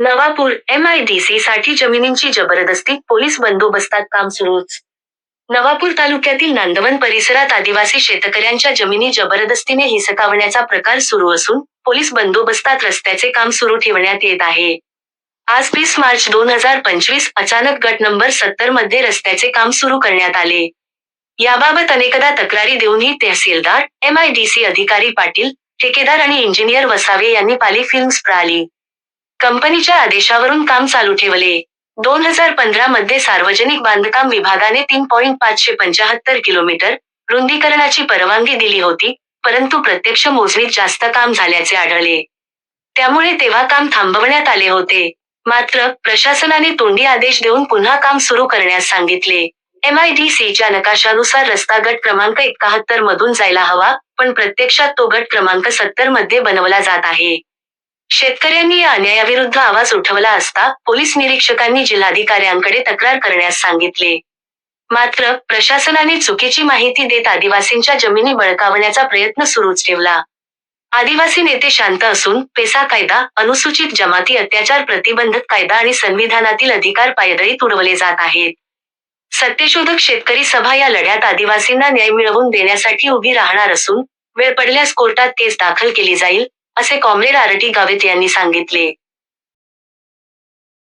Navapur MIDC साठी जमिनींची जबरदस्ती police बंदोबस्तात काम सुरूच. नवापूर तालुक्यातील नांदवन परिसरात आदिवासी शेतकऱ्यांच्या जमिनी जबरदस्तीने हिसकावण्याचा प्रकार सुरू असून पोलीस बंदोबस्तात रस्त्याचे काम सुरू ठेवण्यात येत आहे. आज वीस मार्च दोन हजार पंचवीस अचानक गट नंबर सत्तरमध्ये रस्त्याचे काम सुरू करण्यात आले. याबाबत अनेकदा तक्रारी देऊनही तहसीलदार एमआयडीसी अधिकारी पाटील ठेकेदार आणि इंजिनियर वसावे यांनी पाली फिल्म्स प्राली कंपनीच्या आदेशावरून काम चालू ठेवले. दोन हजार पंधरा मध्ये सार्वजनिक बांधकाम विभागाने तीन पॉईंट पाचशे पंचाहत्तर किलोमीटर रुंदीकरणाची परवानगी दिली होती परंतु प्रत्यक्ष मोजणीत जास्त काम झाल्याचे आढळले. त्यामुळे तेव्हा काम थांबवण्यात आले होते. मात्र प्रशासनाने तोंडी आदेश देऊन पुन्हा काम सुरू करण्यास सांगितले. एमआयडीसीच्या नकाशानुसार रस्ता गट क्रमांक एकाहत्तर मधून जायला हवा पण प्रत्यक्षात तो गट क्रमांक सत्तरमध्ये बनवला जात आहे. शेतकऱ्यांनी या अन्यायाविरुद्ध आवाज उठवला असता पोलीस निरीक्षकांनी जिल्हाधिकाऱ्यांकडे तक्रार करण्यास सांगितले. मात्र प्रशासनाने चुकीची माहिती देत आदिवासींच्या जमिनी बळकावण्याचा प्रयत्न सुरूच ठेवला. आदिवासी नेते शांत असून पेसा कायदा अनुसूचित जमाती अत्याचार प्रतिबंधक कायदा आणि संविधानातील अधिकार पायदळीत उडवले जात आहेत. सत्यशोधक शेतकरी सभा या लढ्यात आदिवासींना न्याय मिळवून देण्यासाठी उभी राहणार असून वेळ पडल्यास कोर्टात केस दाखल केली जाईल असे कॉम्रेड आरटी गावित यांनी सांगितले.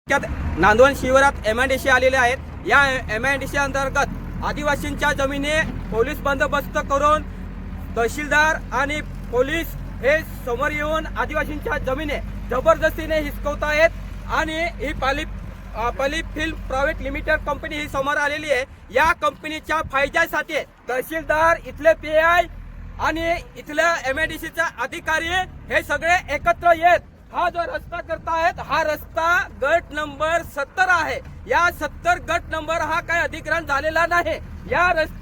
नांदवण शिवारात एम आय डी सी आलेले आहेत. या एम आय डी सी अंतर्गत आदिवासींच्या जमिनी पोलीस बंदोबस्त करून तहसीलदार आणि पोलीस हे समोर येऊन आदिवासींच्या जमिनी जबरदस्तीने हिसकवत आहेत. आणि ही पाली पली Pali film private limited company ही समोर आलेली आहे. या कंपनीच्या फायद्यासाठी तहसीलदार इथले पी आय आणि इथल्या एम आय डी सीचे अधिकारी हे सगळे एकत्र येत हा जो रस्ता करतायत हा रस्ता गट नंबर सत्तर आहे. या सत्तर गट नंबर हा काय अधिग्रहण झालेला नाही. या रस-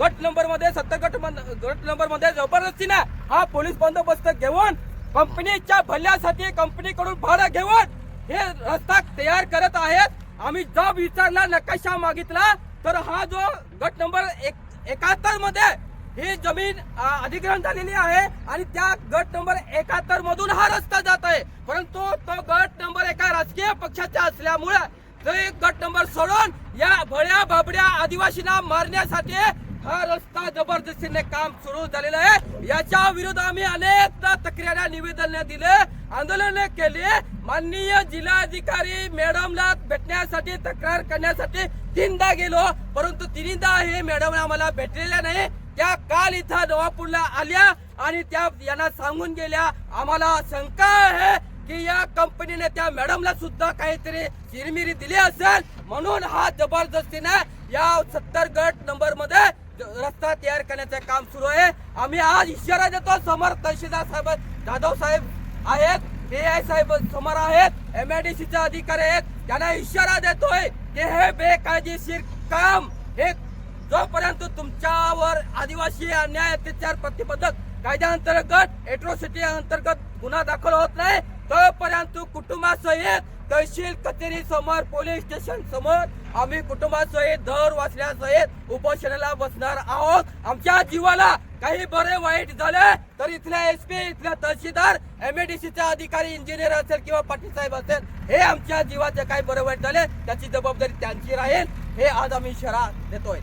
गट नंबरमध्ये सत्तर गट गट नंबरमध्ये जबरदस्तीने हा पोलीस बंदोबस्त घेऊन कंपनीच्या भल्यासाठी कंपनीकडून भाडं घेऊन हे रस्ता तयार करत आहेत. आम्ही जब विचारला नकाशा मागितला तर हा जो गट नंबर एक एकाहत्तरमध्ये ही जमीन अधिग्रहण झालेली आहे आणि त्या गट नंबर एकाहत्तर मधून हा रस्ता जात आहे. परंतु तो गट नंबर एका राजकीय पक्षाचा असल्यामुळे तो एक गट नंबर सोडून या भळ्या बाबड्या आदिवासींना मारण्यासाठी हा रस्ता जबरदस्तीने काम सुरू झालेलं आहे. याच्या विरुद्ध आम्ही अनेकदा तक्राऱ्या निवेदन दिले आंदोलन केले. माननीय जिल्हाधिकारी मॅडमला भेटण्यासाठी तक्रार करण्यासाठी तीनदा गेलो परंतु तिन्हीदा हे मॅडम आम्हाला भेटलेल्या नाही. त्या काल इथं नवापूरला आल्या आणि त्या यांना सांगून गेल्या आम्हाला शंका आहे की या कंपनीने त्या मॅडमला सुद्धा काहीतरी चिरमिरी दिली असेल. म्हणून हा जबरदस्तीने या सत्तर गट नंबरमध्ये रस्ता तयार करण्याचे काम सुरू आहे. आम्ही आज इशारा देतो समोर तहसीलदार साहेब जाधव साहेब आहेत ए आय साहेब समोर आहेत एम आय डी सीचे अधिकारी आहेत. त्यांना इशारा देतोय की हे बेकायदेशीर काम हे जोपर्यंत तुमच्यावर आदिवासी अन्याय अत्याचार प्रतिबंधक कायद्याअंतर्गत एट्रोसिटी अंतर्गत गुन्हा दाखल होत नाही तोपर्यंत कुटुंबासहित तहसील कचेरी समोर पोलीस स्टेशन समोर आम्ही कुटुंबासहित दर वाचल्यासहित उपोषणाला बसणार आहोत. आमच्या जीवाला काही बरे वाईट झाले तर इथल्या एस पी इथल्या तहसीलदार एमएडीसीचे अधिकारी इंजिनियर असेल किंवा पाटील साहेब असेल हे आमच्या जीवाचे काही बरे वाईट झाले त्याची जबाबदारी त्यांची राहील. हे आज आम्ही इशारा देतोय.